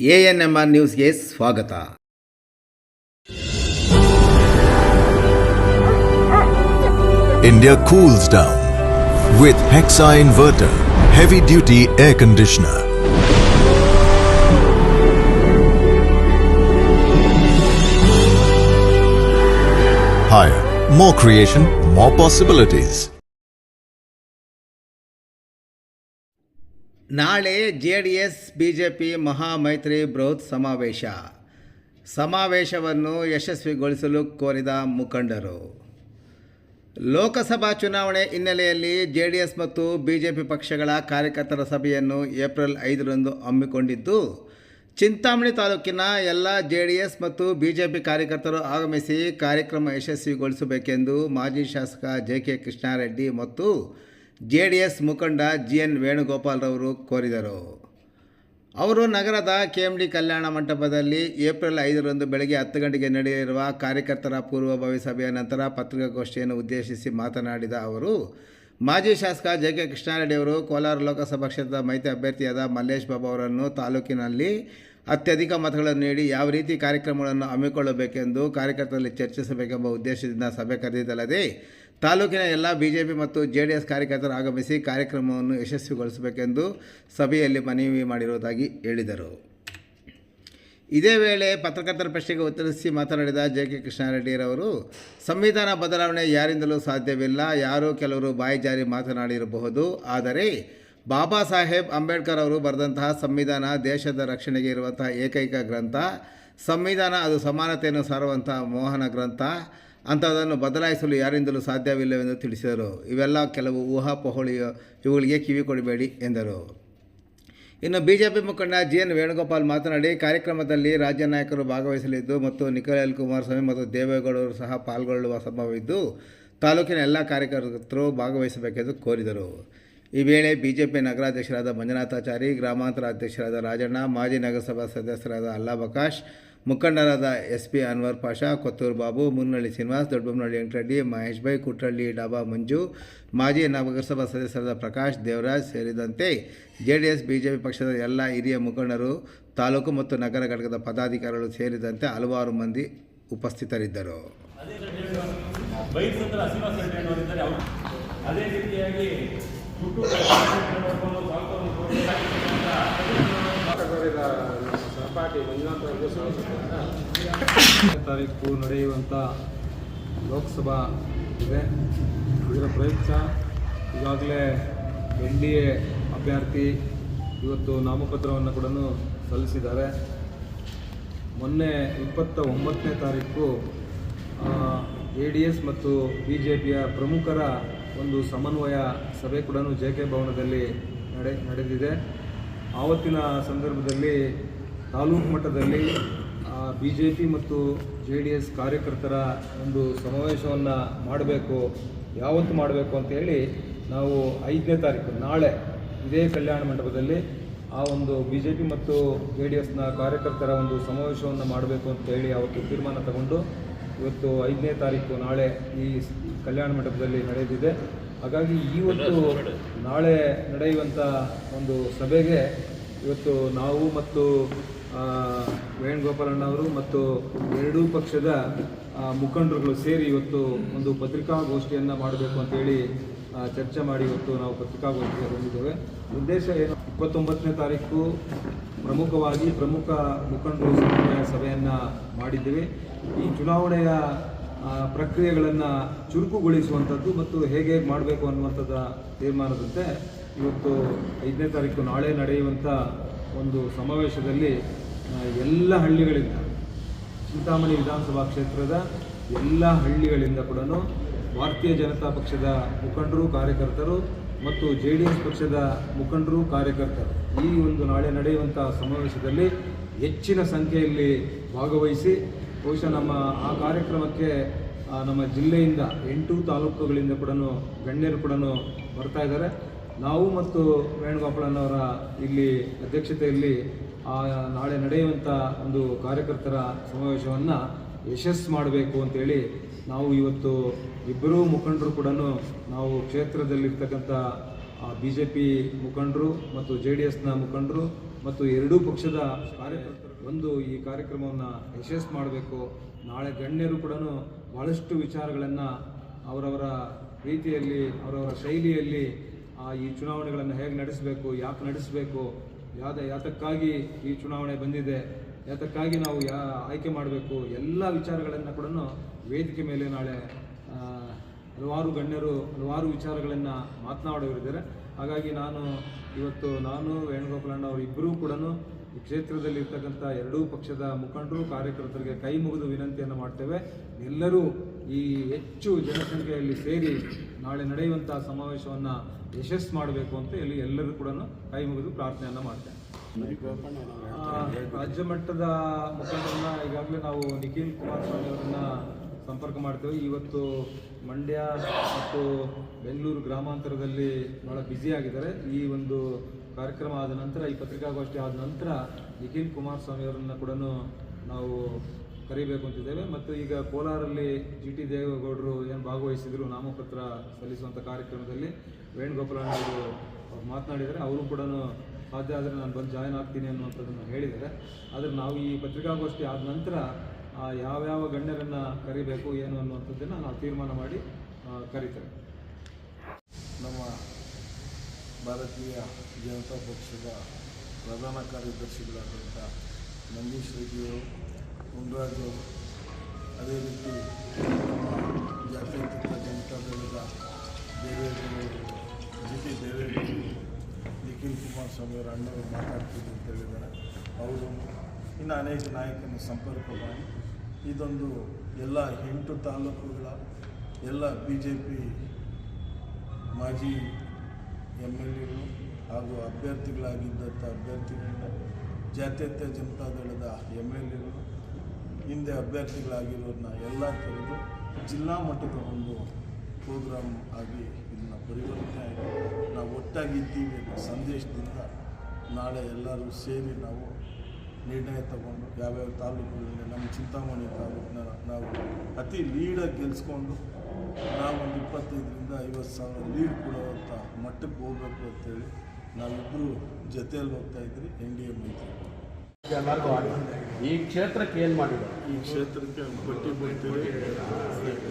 A N M R ನ್ಯೂಸ್ಗೆ ಸ್ವಾಗತ India cools down with Hexa Inverter Heavy Duty Air Conditioner. Higher, more creation, more possibilities. ನಾಳೆ J D S B J P ಮಹಾಮೈತ್ರಿ ಬೃಹತ್ ಸಮಾವೇಶ. ಸಮಾವೇಶವನ್ನು ಯಶಸ್ವಿಗೊಳಿಸಲು ಕೋರಿದ ಮುಖಂಡರು. ಲೋಕಸಭಾ ಚುನಾವಣೆ ಹಿನ್ನೆಲೆಯಲ್ಲಿ ಜೆ ಡಿ ಎಸ್ ಮತ್ತು ಬಿ ಜೆ ಪಿ ಪಕ್ಷಗಳ ಕಾರ್ಯಕರ್ತರ ಸಭೆಯನ್ನು ಏಪ್ರಿಲ್ ಐದರಂದು ಹಮ್ಮಿಕೊಂಡಿದ್ದು, ಚಿಂತಾಮಣಿ ತಾಲೂಕಿನ ಎಲ್ಲ ಜೆ ಡಿ ಎಸ್ ಮತ್ತು ಬಿ ಜೆ ಪಿ ಕಾರ್ಯಕರ್ತರು ಆಗಮಿಸಿ ಕಾರ್ಯಕ್ರಮ ಯಶಸ್ವಿಗೊಳಿಸಬೇಕೆಂದು ಮಾಜಿ ಶಾಸಕ ಜೆ ಕೆ ಕೃಷ್ಣಾರೆಡ್ಡಿ ಮತ್ತು ಜೆ ಡಿ ಎಸ್ ಮುಖಂಡ ಜಿ ಎನ್ ವೇಣುಗೋಪಾಲ್ರವರು ಕೋರಿದರು. ಅವರು ನಗರದ ಕೆ ಕಲ್ಯಾಣ ಮಂಟಪದಲ್ಲಿ ಏಪ್ರಿಲ್ ಐದರಂದು ಬೆಳಗ್ಗೆ ಹತ್ತು ಗಂಟೆಗೆ ನಡೆಯಲಿರುವ ಕಾರ್ಯಕರ್ತರ ಪೂರ್ವಭಾವಿ ಸಭೆಯ ನಂತರ ಪತ್ರಿಕಾಗೋಷ್ಠಿಯನ್ನು ಉದ್ದೇಶಿಸಿ ಮಾತನಾಡಿದ ಅವರು, ಮಾಜಿ ಶಾಸಕ ಜೆ ಕೆ ಕೃಷ್ಣಾರೆಡ್ಡಿ ಅವರು ಕೋಲಾರ ಲೋಕಸಭಾ ಕ್ಷೇತ್ರದ ಮೈತ್ರಿ ಅಭ್ಯರ್ಥಿಯಾದ ಮಲ್ಲೇಶ್ ಬಾಬು ಅವರನ್ನು ತಾಲೂಕಿನಲ್ಲಿ ಅತ್ಯಧಿಕ ಮತಗಳನ್ನು ನೀಡಿ ಯಾವ ರೀತಿ ಕಾರ್ಯಕ್ರಮಗಳನ್ನು ಹಮ್ಮಿಕೊಳ್ಳಬೇಕೆಂದು ಕಾರ್ಯಕರ್ತರಲ್ಲಿ ಚರ್ಚಿಸಬೇಕೆಂಬ ಉದ್ದೇಶದಿಂದ ಸಭೆ ಕರೆದಿದ್ದಲ್ಲದೆ, ತಾಲೂಕಿನ ಎಲ್ಲ ಬಿಜೆಪಿ ಮತ್ತು ಜೆ ಡಿ ಎಸ್ ಕಾರ್ಯಕರ್ತರು ಆಗಮಿಸಿ ಕಾರ್ಯಕ್ರಮವನ್ನು ಯಶಸ್ವಿಗೊಳಿಸಬೇಕೆಂದು ಸಭೆಯಲ್ಲಿ ಮನವಿ ಮಾಡಿರುವುದಾಗಿ ಹೇಳಿದರು. ಇದೇ ವೇಳೆ ಪತ್ರಕರ್ತರ ಪ್ರಶ್ನೆಗೆ ಉತ್ತರಿಸಿ ಮಾತನಾಡಿದ ಜೆ ಕೆ ಕೃಷ್ಣಾರೆಡ್ಡಿರವರು, ಸಂವಿಧಾನ ಬದಲಾವಣೆ ಯಾರಿಂದಲೂ ಸಾಧ್ಯವಿಲ್ಲ, ಯಾರೋ ಕೆಲವರು ಬಾಯಿ ಜಾರಿ ಮಾತನಾಡಿರಬಹುದು, ಆದರೆ ಬಾಬಾ ಸಾಹೇಬ್ ಅಂಬೇಡ್ಕರ್ ಅವರು ಬರೆದಂತಹ ಸಂವಿಧಾನ ದೇಶದ ರಕ್ಷಣೆಗೆ ಇರುವಂತಹ ಏಕೈಕ ಗ್ರಂಥ. ಸಂವಿಧಾನ ಅದು ಸಮಾನತೆಯನ್ನು ಸಾರುವಂತಹ ಮೋಹನ ಗ್ರಂಥ. ಅಂಥದನ್ನು ಬದಲಾಯಿಸಲು ಯಾರಿಂದಲೂ ಸಾಧ್ಯವಿಲ್ಲವೆಂದು ತಿಳಿಸಿದರು. ಇವೆಲ್ಲ ಕೆಲವು ಊಹಾಪೋಹಳಿಯು ಇವುಗಳಿಗೆ ಕಿವಿ ಕೊಡಬೇಡಿ ಎಂದರು. ಇನ್ನು ಬಿಜೆಪಿ ಮುಖಂಡ ಜಿ ಎನ್ ವೇಣುಗೋಪಾಲ್ ಮಾತನಾಡಿ, ಕಾರ್ಯಕ್ರಮದಲ್ಲಿ ರಾಜ್ಯ ನಾಯಕರು ಭಾಗವಹಿಸಲಿದ್ದು ಮತ್ತು ನಿಖಿಲ್ ಕುಮಾರ್ ಕುಮಾರಸ್ವಾಮಿ ಮತ್ತು ದೇವೇಗೌಡರು ಸಹ ಪಾಲ್ಗೊಳ್ಳುವ ಸಂಭವವಿದ್ದು, ತಾಲೂಕಿನ ಎಲ್ಲ ಕಾರ್ಯಕರ್ತರು ಭಾಗವಹಿಸಬೇಕೆಂದು ಕೋರಿದರು. ಈ ವೇಳೆ ಬಿಜೆಪಿ ನಗರಾಧ್ಯಕ್ಷರಾದ ಮಂಜುನಾಥಾಚಾರಿ ಗ್ರಾಮಾಂತರ ಅಧ್ಯಕ್ಷರಾದ ರಾಜಣ್ಣ, ಮಾಜಿ ನಗರಸಭಾ ಸದಸ್ಯರಾದ ಅಲ್ಲಾಬಕಾಶ್, ಮುಖಂಡರಾದ ಎಸ್ ಪಿ ಅನ್ವರ್ ಪಾಷಾ, ಕೊತ್ತೂರು ಬಾಬು, ಮುನ್ನಳ್ಳಿ ಶ್ರೀನಿವಾಸ್ ದೊಡ್ಡಬೊಮ್ಮನಹಳ್ಳಿ ವೆಂಕಟರೆಡ್ಡಿ ಮಹೇಶ್ ಬೈ ಕುಟ್ರಳ್ಳಿ ಡಾಬಾ ಮಂಜು, ಮಾಜಿ ನಗರಸಭಾ ಸದಸ್ಯರಾದ ಪ್ರಕಾಶ್ ದೇವರಾಜ್ ಸೇರಿದಂತೆ ಜೆ ಡಿ ಬಿಜೆಪಿ ಪಕ್ಷದ ಎಲ್ಲ ಹಿರಿಯ ಮುಖಂಡರು, ತಾಲೂಕು ಮತ್ತು ನಗರ ಘಟಕದ ಪದಾಧಿಕಾರಿಗಳು ಸೇರಿದಂತೆ ಹಲವಾರು ಮಂದಿ ಉಪಸ್ಥಿತರಿದ್ದರು. ಅದೇ ರೀತಿಯಾಗಿ ತಾರೀಕು ನಡೆಯುವಂಥ ಲೋಕಸಭಾ ಇದೆ. ಇದರ ಪ್ರಯುಕ್ತ ಈಗಾಗಲೇ ಎನ್ ಡಿ ಎ ಅಭ್ಯರ್ಥಿ ಇವತ್ತು ನಾಮಪತ್ರವನ್ನು ಕೂಡ ಸಲ್ಲಿಸಿದ್ದಾರೆ. ಮೊನ್ನೆ ಇಪ್ಪತ್ತ ಒಂಬತ್ತನೇ ತಾರೀಕು ಎ ಡಿ ಎಸ್ ಮತ್ತು ಬಿ ಜೆ ಪಿಯ ಪ್ರಮುಖರ ಒಂದು ಸಮನ್ವಯ ಸಭೆ ಕೂಡ ಜೆ ಕೆ ಭವನದಲ್ಲಿ ನಡೆ, ನಡೆದಿದೆ. ಆವತ್ತಿನ ಸಂದರ್ಭದಲ್ಲಿ ತಾಲೂಕು ಮಟ್ಟದಲ್ಲಿ ಬಿ ಜೆ ಪಿ ಮತ್ತು ಜೆ ಡಿ ಎಸ್ ಕಾರ್ಯಕರ್ತರ ಒಂದು ಸಮಾವೇಶವನ್ನು ಮಾಡಬೇಕು, ಯಾವತ್ತು ಮಾಡಬೇಕು ಅಂತೇಳಿ ನಾವು ಐದನೇ ತಾರೀಕು, ನಾಳೆ ಇದೇ ಕಲ್ಯಾಣ ಮಂಟಪದಲ್ಲಿ ಆ ಒಂದು ಬಿ ಜೆ ಪಿ ಮತ್ತು ಜೆ ಡಿ ಎಸ್ನ ಕಾರ್ಯಕರ್ತರ ಒಂದು ಸಮಾವೇಶವನ್ನು ಮಾಡಬೇಕು ಅಂತ ಹೇಳಿ ಅವತ್ತು ತೀರ್ಮಾನ ತಗೊಂಡು ಇವತ್ತು ಐದನೇ ತಾರೀಕು ನಾಳೆ ಈ ಕಲ್ಯಾಣ ಮಂಟಪದಲ್ಲಿ ನಡೆದಿದೆ. ಹಾಗಾಗಿ ಇವತ್ತು ನಾಳೆ ನಡೆಯುವಂಥ ಒಂದು ಸಭೆಗೆ ಇವತ್ತು ನಾವು ಮತ್ತು ವೇಣುಗೋಪಾಲಣ್ಣವರು ಮತ್ತು ಎರಡೂ ಪಕ್ಷದ ಮುಖಂಡರುಗಳು ಸೇರಿ ಇವತ್ತು ಒಂದು ಪತ್ರಿಕಾಗೋಷ್ಠಿಯನ್ನು ಮಾಡಬೇಕು ಅಂತೇಳಿ ಚರ್ಚೆ ಮಾಡಿ ಇವತ್ತು ನಾವು ಪತ್ರಿಕಾಗೋಷ್ಠಿಗೆ ಬಂದಿದ್ದೇವೆ. ಉದ್ದೇಶ ಏನು? ಇಪ್ಪತ್ತೊಂಬತ್ತನೇ ತಾರೀಕು ಪ್ರಮುಖವಾಗಿ ಪ್ರಮುಖ ಮುಖಂಡರು ಸಮನ್ವಯ ಸಭೆಯನ್ನು ಮಾಡಿದ್ದೇವೆ. ಈ ಚುನಾವಣೆಯ ಪ್ರಕ್ರಿಯೆಗಳನ್ನು ಚುರುಕುಗೊಳಿಸುವಂಥದ್ದು ಮತ್ತು ಹೇಗೆ ಮಾಡಬೇಕು ಅನ್ನುವಂಥದ್ದು ತೀರ್ಮಾನದಂತೆ ಇವತ್ತು ಐದನೇ ತಾರೀಕು ನಾಳೆ ನಡೆಯುವಂಥ ಒಂದು ಸಮಾವೇಶದಲ್ಲಿ ಎಲ್ಲ ಹಳ್ಳಿಗಳಿಂದ ಚಿಂತಾಮಣಿ ವಿಧಾನಸಭಾ ಕ್ಷೇತ್ರದ ಎಲ್ಲ ಹಳ್ಳಿಗಳಿಂದ ಕೂಡ ಭಾರತೀಯ ಜನತಾ ಪಕ್ಷದ ಮುಖಂಡರು, ಕಾರ್ಯಕರ್ತರು ಮತ್ತು ಜೆ ಡಿ ಎಸ್ ಪಕ್ಷದ ಮುಖಂಡರು, ಕಾರ್ಯಕರ್ತರು ಈ ಒಂದು ನಾಳೆ ನಡೆಯುವಂಥ ಸಮಾವೇಶದಲ್ಲಿ ಹೆಚ್ಚಿನ ಸಂಖ್ಯೆಯಲ್ಲಿ ಭಾಗವಹಿಸಿ ಬಹುಶಃ ನಮ್ಮ ಆ ಕಾರ್ಯಕ್ರಮಕ್ಕೆ ನಮ್ಮ ಜಿಲ್ಲೆಯಿಂದ ಎಂಟು ತಾಲೂಕುಗಳಿಂದ ಕೂಡ ಗಣ್ಯರು ಕೂಡ ಬರ್ತಾ ಇದ್ದಾರೆ. ನಾವು ಮತ್ತು ವೇಣುಗೋಪಾಲನವರ ಇಲ್ಲಿ ಅಧ್ಯಕ್ಷತೆಯಲ್ಲಿ ಆ ನಾಳೆ ನಡೆಯುವಂಥ ಒಂದು ಕಾರ್ಯಕರ್ತರ ಸಮಾವೇಶವನ್ನು ಯಶಸ್ಸು ಮಾಡಬೇಕು ಅಂತೇಳಿ ನಾವು ಇವತ್ತು ಇಬ್ಬರೂ ಮುಖಂಡರು ಕೂಡ ನಾವು ಕ್ಷೇತ್ರದಲ್ಲಿರ್ತಕ್ಕಂಥ ಬಿ ಜೆ ಪಿ ಮುಖಂಡರು ಮತ್ತು ಜೆ ಡಿ ಎಸ್ನ ಮುಖಂಡರು ಮತ್ತು ಎರಡೂ ಪಕ್ಷದ ಕಾರ್ಯಕರ್ತರು ಒಂದು ಈ ಕಾರ್ಯಕ್ರಮವನ್ನು ಯಶಸ್ಸು ಮಾಡಬೇಕು. ನಾಳೆ ಗಣ್ಯರು ಕೂಡ ಭಾಳಷ್ಟು ವಿಚಾರಗಳನ್ನು ಅವರವರ ರೀತಿಯಲ್ಲಿ ಅವರವರ ಶೈಲಿಯಲ್ಲಿ ಈ ಚುನಾವಣೆಗಳನ್ನು ಹೇಗೆ ನಡೆಸಬೇಕು, ಯಾಕೆ ನಡೆಸಬೇಕು ಯಾವ ಯಾತಕ್ಕಾಗಿ ಈ ಚುನಾವಣೆ ಬಂದಿದೆ, ಯಾತಕ್ಕಾಗಿ ನಾವು ಯಾ ಆಯ್ಕೆ ಮಾಡಬೇಕು, ಎಲ್ಲ ವಿಚಾರಗಳನ್ನು ಕೂಡ ವೇದಿಕೆ ಮೇಲೆ ನಾಳೆ ಹಲವಾರು ಗಣ್ಯರು, ಹಲವಾರು ವಿಚಾರಗಳನ್ನು ಮಾತನಾಡೋರಿದ್ದಾರೆ ಹಾಗಾಗಿ ನಾನು ಇವತ್ತು ನಾನು ವೇಣುಗೋಪಾಲಣ್ಣ ಅವರಿಬ್ಬರೂ ಕೂಡ ಈ ಕ್ಷೇತ್ರದಲ್ಲಿ ಇರ್ತಕ್ಕಂಥ ಎರಡೂ ಪಕ್ಷದ ಮುಖಂಡರು, ಕಾರ್ಯಕರ್ತರಿಗೆ ಕೈ ಮುಗಿದು ವಿನಂತಿಯನ್ನು ಮಾಡ್ತೇವೆ. ಎಲ್ಲರೂ ಈ ಹೆಚ್ಚು ಜನಸಂಖ್ಯೆಯಲ್ಲಿ ಸೇರಿ ನಾಳೆ ನಡೆಯುವಂಥ ಸಮಾವೇಶವನ್ನು ಯಶಸ್ಸು ಮಾಡಬೇಕು ಅಂತ ಇಲ್ಲಿ ಎಲ್ಲರೂ ಕೂಡ ಕೈ ಮುಗಿದು ಪ್ರಾರ್ಥನೆಯನ್ನು ಮಾಡ್ತೇನೆ. ರಾಜ್ಯ ಮಟ್ಟದ ಮುಖಂಡರನ್ನ ಈಗಾಗಲೇ ನಾವು ನಿಖಿಲ್ ಕುಮಾರಸ್ವಾಮಿ ಅವರನ್ನ ಸಂಪರ್ಕ ಮಾಡ್ತೇವೆ. ಇವತ್ತು ಮಂಡ್ಯ ಮತ್ತು ಬೆಂಗಳೂರು ಗ್ರಾಮಾಂತರದಲ್ಲಿ ಬಹಳ ಬ್ಯುಸಿ ಆಗಿದ್ದಾರೆ. ಈ ಒಂದು ಕಾರ್ಯಕ್ರಮ ಆದ ನಂತರ, ಈ ಪತ್ರಿಕಾಗೋಷ್ಠಿ ಆದ ನಂತರ ನಿಖಿಲ್ ಕುಮಾರಸ್ವಾಮಿ ಅವರನ್ನ ಕೂಡ ನಾವು ಕರಿಬೇಕು ಅಂತಿದ್ದೇವೆ. ಮತ್ತು ಈಗ ಕೋಲಾರಲ್ಲಿ ಜಿ ಟಿ ದೇವೇಗೌಡರು ಏನು ಭಾಗವಹಿಸಿದ್ರು, ನಾಮಪತ್ರ ಸಲ್ಲಿಸುವಂಥ ಕಾರ್ಯಕ್ರಮದಲ್ಲಿ ವೇಣುಗೋಪಾಲಣ್ಣ ಅವರು ಮಾತನಾಡಿದರೆ ಅವರು ಕೂಡ ಸಾಧ್ಯ ಆದರೆ ನಾನು ಬಂದು ಜಾಯ್ನ್ ಆಗ್ತೀನಿ ಅನ್ನುವಂಥದ್ದನ್ನು ಹೇಳಿದ್ದಾರೆ. ಆದರೆ ನಾವು ಈ ಪತ್ರಿಕಾಗೋಷ್ಠಿ ಆದ ನಂತರ ಯಾವ್ಯಾವ ಗಣ್ಯರನ್ನು ಕರಿಬೇಕು, ಏನು ಅನ್ನುವಂಥದ್ದನ್ನು ನಾವು ತೀರ್ಮಾನ ಮಾಡಿ ಕರೀತೇವೆ. ನಮ್ಮ ಭಾರತೀಯ ಜನತಾ ಪಕ್ಷದ ಪ್ರಧಾನ ಕಾರ್ಯದರ್ಶಿಗಳಾದಂಥ ನಂದೀಶ್ ರೆಡ್ಡಿಯವರು ಅದೇ ರೀತಿ ನಮ್ಮ ಜಾತ್ಯತೀತ ಜನತಾದಳದ ದೇವೇಗೌಡರು ಜಿ ದೇವೇಗೌಡರು ನಿಖಿಲ್ ಕುಮಾರಸ್ವಾಮಿ ಅವರ ಅಣ್ಣವರು ಮಾತಾಡ್ತಿದ್ದು ಅಂತ ಹೇಳಿದ್ದಾರೆ ಅವರು ಇನ್ನು ಅನೇಕ ನಾಯಕರನ್ನು ಸಂಪರ್ಕ ಮಾಡಿ ಇದೊಂದು ಎಲ್ಲ ಎಂಟು ತಾಲೂಕುಗಳ ಎಲ್ಲ ಬಿ ಜೆ ಪಿ ಮಾಜಿ ಎಂ ಎಲ್ ಎಗಳು ಹಾಗೂ ಅಭ್ಯರ್ಥಿಗಳಾಗಿದ್ದಂಥ ಅಭ್ಯರ್ಥಿಗಳನ್ನ ಜಾತ್ಯತೀತ ಜನತಾದಳದ ಎಂ ಎಲ್ ಎಗಳು ಹಿಂದೆ ಅಭ್ಯರ್ಥಿಗಳಾಗಿರೋದನ್ನ ಎಲ್ಲ ಕರೆದು ಜಿಲ್ಲಾ ಮಟ್ಟದ ಒಂದು ಪ್ರೋಗ್ರಾಮ್ ಆಗಿ ಪರಿವರ್ತನೆ ಆಗಿ ನಾವು ಒಟ್ಟಾಗಿದ್ದೀವಿ ಅನ್ನೋ ಸಂದೇಶದಿಂದ ನಾಳೆ ಎಲ್ಲರೂ ಸೇರಿ ನಾವು ನಿರ್ಣಯ ತಗೊಂಡು ಯಾವ್ಯಾವ ತಾಲೂಕುಗಳಲ್ಲಿ ನಮ್ಮ ಚಿಂತಾಮಣಿ ತಾಲೂಕನ್ನ ನಾವು ಅತಿ ಲೀಡಾಗಿ ಗೆಲ್ಲಿಸ್ಕೊಂಡು ನಾವೊಂದು ಇಪ್ಪತ್ತೈದರಿಂದ ಐವತ್ತು ಸಾವಿರ ಲೀಡ್ ಕೊಡುವಂಥ ಮಟ್ಟಕ್ಕೆ ಹೋಗಬೇಕು ಅಂತೇಳಿ ನಾವಿಬ್ಬರು ಜೊತೆಯಲ್ಲಿ ಹೋಗ್ತಾ ಇದ್ರಿ ಎನ್ ಡಿ ಎ ಮೈತ್ರಿ. ಈ ಕ್ಷೇತ್ರಕ್ಕೆ ಏನು ಮಾಡಿದ್ದಾರೆ ಈ ಕ್ಷೇತ್ರಕ್ಕೆ ಬಟ್ಟಿ ಬಿಡ್ತೀವಿ.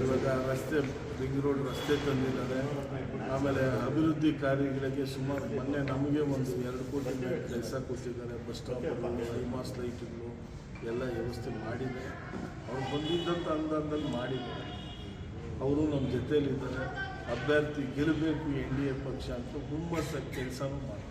ಇವಾಗ ರಸ್ತೆ, ರಿಂಗ್ ರೋಡ್ ರಸ್ತೆ ತಂದಿದ್ದಾರೆ. ಆಮೇಲೆ ಅಭಿವೃದ್ಧಿ ಕಾರ್ಯಗಳಿಗೆ ಸುಮಾರು ಮೊನ್ನೆ ನಮಗೆ ಒಂದು ಎರಡು ಕೋಟಿ ಕೆಲಸ ಕೊಟ್ಟಿದ್ದಾರೆ. ಬಸ್ ಸ್ಟಾಪ್ಗಳು, ಐಮಾಸ್ ಲೈಟ್ಗಳು ಎಲ್ಲ ವ್ಯವಸ್ಥೆ ಮಾಡಿದೆ. ಅವ್ರು ಬಂದಿದ್ದಂಥ ಅನುದಾನದಲ್ಲಿ ಮಾಡಿದ್ದಾರೆ ಅವರು ನಮ್ಮ ಜೊತೆಯಲ್ಲಿದ್ದಾರೆ ಅಭ್ಯರ್ಥಿ ಗೆಲ್ಲಬೇಕು ಎನ್ ಡಿ ಎ ಪಕ್ಷ ಅಂತ ಹುಮ್ಮಸ್ಸಾಗಿ ಕೆಲಸನೂ ಮಾಡ್ತಾರೆ.